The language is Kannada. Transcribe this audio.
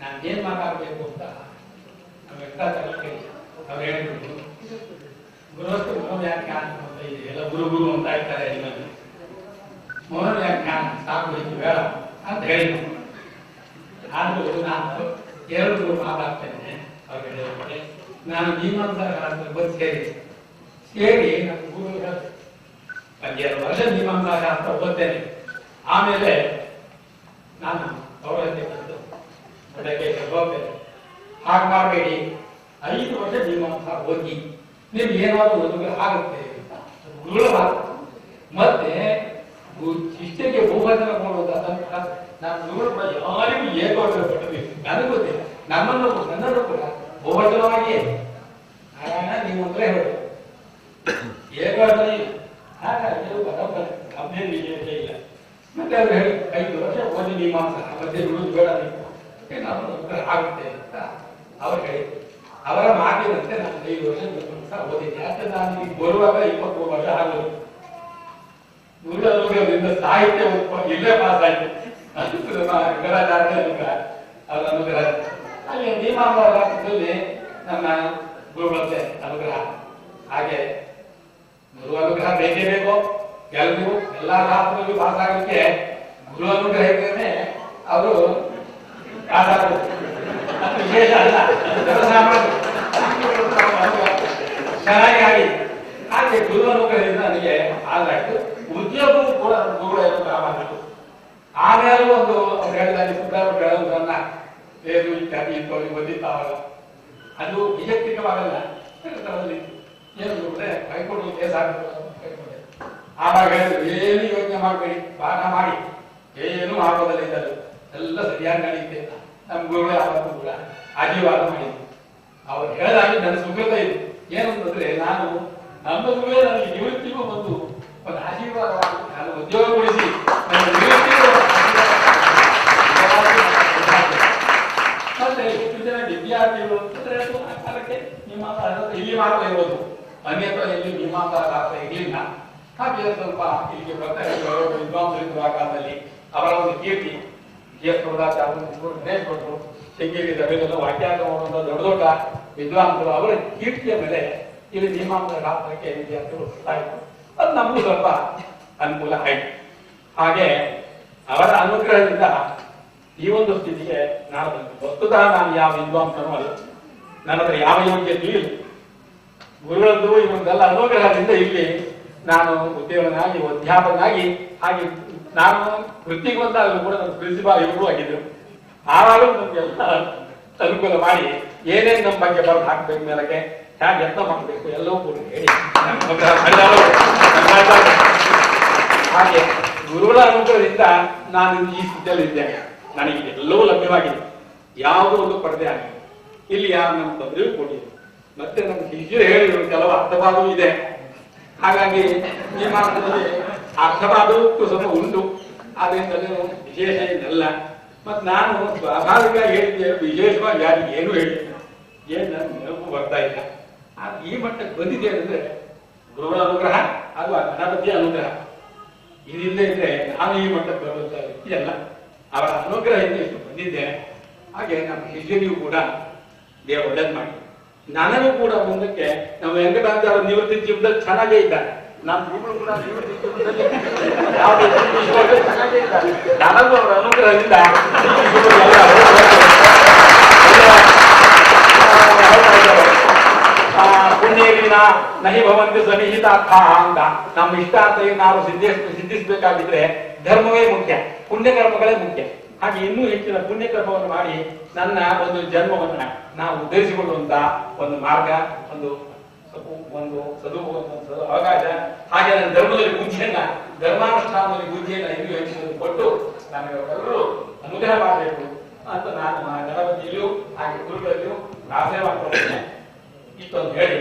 ನಾನು ಏನ್ ಮಾತಾಡಬೇಕು ಅಂತ ನಾವು ತಗೊಳ್ತೀವಿ ಅವ್ರು ಹೇಳ್ಬಿಟ್ಟು. ಗುರುವಸ್ತು ಮನೋವ್ಯಾಖ್ಯಾನ ಅಂತ ಇದೆ. ಎಲ್ಲ ಗುರು ಗುರು ಅಂತ ಇರ್ತಾರೆ ನಿಮ್ಮಲ್ಲಿ ಮನೋವ್ಯಾಖ್ಯಾನ ಸಾಕು, ಇದು ಬೇಡ ಅಂತ ಹೇಳಿದ್ರು ಆದ್ರೂ ನಾನು ಎರಡು ಮಾತಾಡ್ತೇನೆ ಅವ್ರು ಹೇಳಿದ್ರೆ ನಾನು ಮೀಮಾಂಸಾಗಾರ ಬಂದು ಸೇರಿ. ಸೇರಿ ನನ್ನ ಗುರು ಎರಡು ವರ್ಷ ಮೀಮಾಂಸಾಶಾಸ್ತ್ರ ಓದ್ತೇನೆ ಆಮೇಲೆ ನಾನು ಅವರ ಅದಕ್ಕೆ ಹೋಗ್ತೇನೆ ಹಾಗೆ ಮಾಡಬೇಡಿ. ಐದು ವರ್ಷ ಮೀಮಾಂಸಾ ಹೋಗಿ, ನಿಮ್ಗೆ ಏನಾದರೂ ಒಂದು ಆಗುತ್ತೆ ಅಂತ. ಮತ್ತೆ ಶಿಷ್ಯರಿಗೆ ಭೂಭಜನ ಮಾಡುವುದು ನಾನು ಗುರುಗಳು ಕೂಡ ಯಾರಿಗೂ ಏಕವಾಗಿ ಪಟ್ಟಬೇಕು ನನಗೆ ಗೊತ್ತಿಲ್ಲ. ನಮ್ಮನ್ನು ನನ್ನನ್ನು ಕೂಡ ಭೂಭಜನವಾಗಿಯೇ ನಾರಾಯಣ, ನೀವು ಅಂದ್ರೆ ಹೇಳಿ. ಏಕವಚನ ಹಾಗಾಗಿ ಇಲ್ಲ. ಮತ್ತೆ ಅವ್ರು ಹೇಳಿ, ಐದು ವರ್ಷ ಓದಿ ಮೀಮಾಂಸ. ಮತ್ತೆ ಬೇಡ ನೀವು. ಆಗುತ್ತೆ ಅಂತ ಅವ್ರು ಅವರ ಮಾತಿನಂತೆ ನಾನು ಐದು ವರ್ಷ ಓದಿದ್ದೆ. ಯಾಕಂದ್ರೆ ನಾನು ಈಗ ಬರುವಾಗ ಇಪ್ಪತ್ಮೂರು ವರ್ಷ ಆಗೋದು ನುಡಿಯೋದ್ರಿಂದ ಸಾಹಿತ್ಯ ಇಲ್ಲೇ ಪಾಸ್ ಆಯ್ತು. ಅವರ ಅನುಗ್ರಹ. ಮೀಮಾಂಸಾ ಶಾಸ್ತ್ರದಲ್ಲಿ ನಮ್ಮ ಗುರುಗಳದ್ದೇ ಅನುಗ್ರಹ. ಹಾಗೆ ಗುರು ಅನುಗ್ರಹ ಬೇಕೇ ಬೇಕು? ಎಲ್ರಿಗೂ ಎಲ್ಲಾ ಶಾಸ್ತ್ರಗಳಿಗೂ ಪಾಸ್ ಆಗಲಿಕ್ಕೆ ಗುರು ಅನುಗ್ರಹ ಇದ್ರೇನೆ ಅವರು ಹಾಗೆ ಗುರುವನುಗ್ರಹದಿಂದ ನನಗೆ ಆದಾಯ್ತು ಕೂಡ ಗುರುಗಳ ಆಮೇಲೆ ಒಂದು ಅವ್ರು ಹೇಳಿದಾಗ ಸಿದ್ಧಾರ್ಥ ಏನು ಇತ್ಯಾದಿ ಬಂದಿತ್ತಾವಾಗ ಅದು ವೈಯಕ್ತಿಕವಾಗಲ್ಲ ಏನು ಅಂದ್ರೆ ಕೈಕೊಂಡು ಆವಾಗ ಏನು ಯೋಚನೆ ಮಾಡಬೇಡಿ ಪಾಠ ಮಾಡಿ ಏನು ಆಗೋದಲ್ಲ ಎಲ್ಲ ಸರಿಯಾಗಿ ನಡೆಯುತ್ತೆ ಅಂತ ನಮ್ಮ ಗುರುಗಳು ಯಾವತ್ತೂ ಕೂಡ ಆಶೀರ್ವಾದ ಮಾಡಿದ್ರು. ಅವ್ರು ಹೇಳಿದಾಗ ನನ್ನ ಸುಖದ ಇದೆ. ಏನಂತಂದ್ರೆ ನಾನು ನಮ್ಮ ಗುರುಗಳೇ ನನಗೆ ನಿವೃತ್ತಿಗೂ ಬಂದು ಒಂದು ಆಶೀರ್ವಾದ ನಾನು ಉದ್ಯೋಗ ಕೊಡಿಸಿ ನನ್ನ ನಿವೃತ್ತಿಗೂ ಮತ್ತೆ ಎಷ್ಟು ಜನ ವಿದ್ಯಾರ್ಥಿಗಳು ಅದು ಆ ಕಾಲಕ್ಕೆ ಮೀಮಾಂಸಾ ಇಲ್ಲಿ ಮಾತ್ರ ಇರೋದು ಅನ್ಯತ್ರ ಎಲ್ಲಿ ನಿಮ್ಮ ಆಗ್ತಾ ಇರಲಿಲ್ಲ. ಹಾಗೆ ಸ್ವಲ್ಪ ಇಲ್ಲಿಗೆ ಬರ್ತಾರೆ ವಿದ್ವಾಂಸರಿದ್ದರು ಆ ಕಾಲದಲ್ಲಿ ಅವರ ಒಂದು ಕೀರ್ತಿ. ಎಸ್ ಪ್ರಭುದಾಚಾರ್ಯ ಗಣೇಶ್ ಭಟ್ರು ಶೃಂಗೇರಿ ರವೀಂದ್ರ ದೊಡ್ಡ ದೊಡ್ಡ ವಿದ್ವಾಂಸರು ಅವರ ಕೀರ್ತಿಯ ಮೇಲೆ ಇಲ್ಲಿ ಮೀಮಾಂಸಾ ಶಾಸ್ತ್ರಕ್ಕೆ ವಿದ್ಯಾರ್ಥಿಗಳು ಇದ್ರು. ಅದು ನಮಗೂ ಸ್ವಲ್ಪ ಅನುಕೂಲ ಆಯಿತು. ಹಾಗೆ ಅವರ ಅನುಗ್ರಹದಿಂದ ಈ ಒಂದು ಸ್ಥಿತಿಗೆ ನಾನು ಬಂದೆ. ವಸ್ತುತಃ ನಾನು ಯಾವ ವಿದ್ವಾಂಸನೂ ಅಲ್ಲ. ನನ್ನ ಹತ್ರ ಯಾವ ಯೋಗ್ಯತೆಯೂ ಇಲ್ಲ. ಗುರುಗಳದ್ದು ಇವೊಂದೆಲ್ಲ ಅನುಗ್ರಹದಿಂದ ಇಲ್ಲಿ ನಾನು ಉದ್ಯೋಗನಾಗಿ, ಅಧ್ಯಾಪಕನಾಗಿ ಹಾಗೆ ನಾನು ವೃತ್ತಿಗೆ ಬಂದಾಗ ಕೂಡ ನನ್ನ ಪ್ರಿನ್ಸಿಪಾಲ್ ಇವರು ಆಗಿದ್ರು. ಆವಾಗಲೂ ನಮ್ಗೆಲ್ಲ ಅನುಕೂಲ ಮಾಡಿ ಏನೇನು ನಮ್ಮ ಬಗ್ಗೆ ಬರೆದು ಹಾಕ್ಬೇಕು ಮೇಲಕ್ಕೆ ಹೇಗೆ ಯತ್ನ ಮಾಡಬೇಕು ಎಲ್ಲವೂ ಕೂಡ ಹೇಳಿ. ಹಾಗೆ ಗುರುಗಳ ಅನುಕೂಲದಿಂದ ನಾನು ಈ ಸ್ಥಿತಿಯಲ್ಲಿ ಇದ್ದೇನೆ ನನಗೆ ಎಲ್ಲವೂ ಲಭ್ಯವಾಗಿದೆ. ಯಾವುದೋ ಒಂದು ಪರದೆ ಆಗಿದೆ. ಇಲ್ಲಿ ಯಾರು ನಮ್ಮ ತೊಂದರೆಯೂ ಕೊಟ್ಟಿದೆ ಮತ್ತೆ ನಮ್ಮ ಶಿಷ್ಯರು ಹೇಳಿದ್ರು ಕೆಲವು ಅರ್ಥವಾದವೂ ಇದೆ. ಹಾಗಾಗಿ ಈ ಮಾರ್ಗದಲ್ಲಿ ಅರ್ಥವಾದವೂ ಸ್ವಲ್ಪ ಉಂಟು. ಆದ್ರಿಂದ ಅದೇನು ವಿಶೇಷ ಏನಲ್ಲ ಮತ್ತೆ ನಾನು ಸ್ವಾಭಾವಿಕ ಹೇಳಿದ್ದೆ, ವಿಶೇಷವಾಗಿ ಯಾರಿಗೆ ಏನು ಹೇಳಿದ್ದೆ ಏನು ನನ್ನ ನೆನಪು ಬರ್ತಾ ಇಲ್ಲ. ಈ ಮಟ್ಟಕ್ಕೆ ಬಂದಿದೆ ಅಂದ್ರೆ ಗುರುಗಳ ಅನುಗ್ರಹ ಹಾಗೂ ಆ ಗಣಪತಿಯ ಅನುಗ್ರಹ. ಇದಿಲ್ಲದೆ ಇದ್ರೆ ನಾನು ಈ ಮಟ್ಟಕ್ಕೆ ಬರುವಂತ ಅಲ್ಲ. ಅವರ ಅನುಗ್ರಹದಿಂದ ಇಷ್ಟು ಬಂದಿದ್ದೇನೆ ಹಾಗೆ ನಮ್ಮ ಶಿಷ್ಯರಿಗೂ ಕೂಡ ದೇವ ಒಳ್ಳೇದು ಮಾಡಿ. ನನಗೂ ಕೂಡ ಮುಂದಕ್ಕೆ ನಮ್ಮ ವೆಂಕಟಾಚಾರ್ಯ ನಿವೃತ್ತಿ ಜೀವನದಲ್ಲಿ ಚೆನ್ನಾಗೇ ಇದ್ದಾರೆ. ನಮ್ಮ ಗುರುಗಳು ಕೂಡ ನಿವೃತ್ತಿ ಜೀವನದಲ್ಲಿ ಯಾವುದೇ ಚೆನ್ನಾಗೇ ಇದ್ದಾರೆ. ನನಗೂ ಪುಣ್ಯೇನ ನಹಿ ಭವಂತಿ ಸನ್ನಿಹಿತಾರ್ಥ ಅಂತ. ನಮ್ಮ ಇಷ್ಟಾರ್ಥ ನಾವು ಸಿದ್ಧಿಸ್ ಸಿದ್ಧಿಸಬೇಕಾಗಿದ್ರೆ ಧರ್ಮವೇ ಮುಖ್ಯ, ಪುಣ್ಯಕರ್ಮಗಳೇ ಮುಖ್ಯ. ಹಾಗೆ ಇನ್ನೂ ಹೆಚ್ಚಿನ ಪುಣ್ಯಕರ್ಮವನ್ನು ಮಾಡಿ ನನ್ನ ಒಂದು ಜನ್ಮವನ್ನ ನಾವು ಉದ್ದೇಶಿಕೊಳ್ಳುವಂತ ಒಂದು ಮಾರ್ಗ, ಒಂದು ಸದು ಒಂದು ಸದು ಅವಕಾಶ ಹಾಗೆ ನನ್ನ ಧರ್ಮದಲ್ಲಿ ಬುದ್ಧಿಯನ್ನ, ಧರ್ಮಾನುಷ್ಠಾನದಲ್ಲಿ ಬುದ್ಧಿಯನ್ನ ಇನ್ನೂ ಹೆಚ್ಚಿನ ಕೊಟ್ಟು ನಾವೆಲ್ಲರೂ ಅನುಗ್ರಹ ಮಾಡಬೇಕು ಅಂತ ನಾನು ಗಣಪತಿಯಲ್ಲಿಯೂ ಹಾಗೆ ಗುರುಗಳಲ್ಲಿಯೂ ಪ್ರಾರ್ಥನೆ ಮಾಡ್ಕೊಂಡಿದ್ದೇನೆ ಇಷ್ಟೊಂದು ಹೇಳಿ.